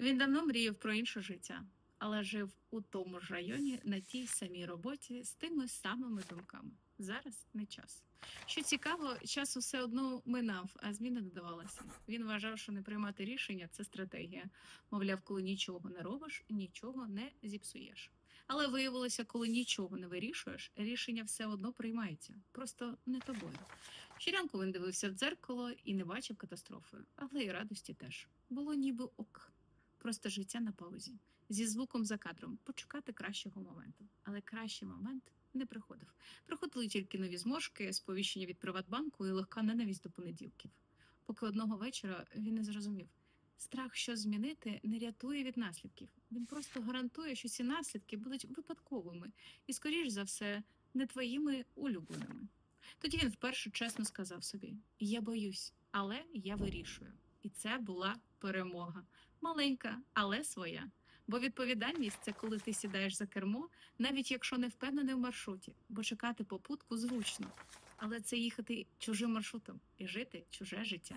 Він давно мріяв про інше життя, але жив у тому ж районі на тій самій роботі з тими самими думками. Зараз не час. Що цікаво, час усе одно минав, а зміни додавалися. Він вважав, що не приймати рішення це стратегія. Мовляв, коли нічого не робиш, нічого не зіпсуєш. Але виявилося, коли нічого не вирішуєш, рішення все одно приймається, просто не тобою. Щорянку він дивився в дзеркало і не бачив катастрофи, але й радості теж. Було ніби ок. Просто життя на паузі, зі звуком за кадром, почекати кращого моменту. Але кращий момент не приходив. Приходили тільки нові зморшки, сповіщення від Приватбанку і легка ненависть до понеділків. Поки одного вечора він не зрозумів. Страх, що змінити, не рятує від наслідків. Він просто гарантує, що ці наслідки будуть випадковими і, скоріш за все, не твоїми улюбленими. Тоді він вперше чесно сказав собі: Я боюсь, але я вирішую. І це була перемога. Маленька, але своя. Бо відповідальність це коли ти сідаєш за кермо, навіть якщо не впевнений в маршруті, бо чекати попутку зручно. Але це їхати чужим маршрутом і жити чуже життя.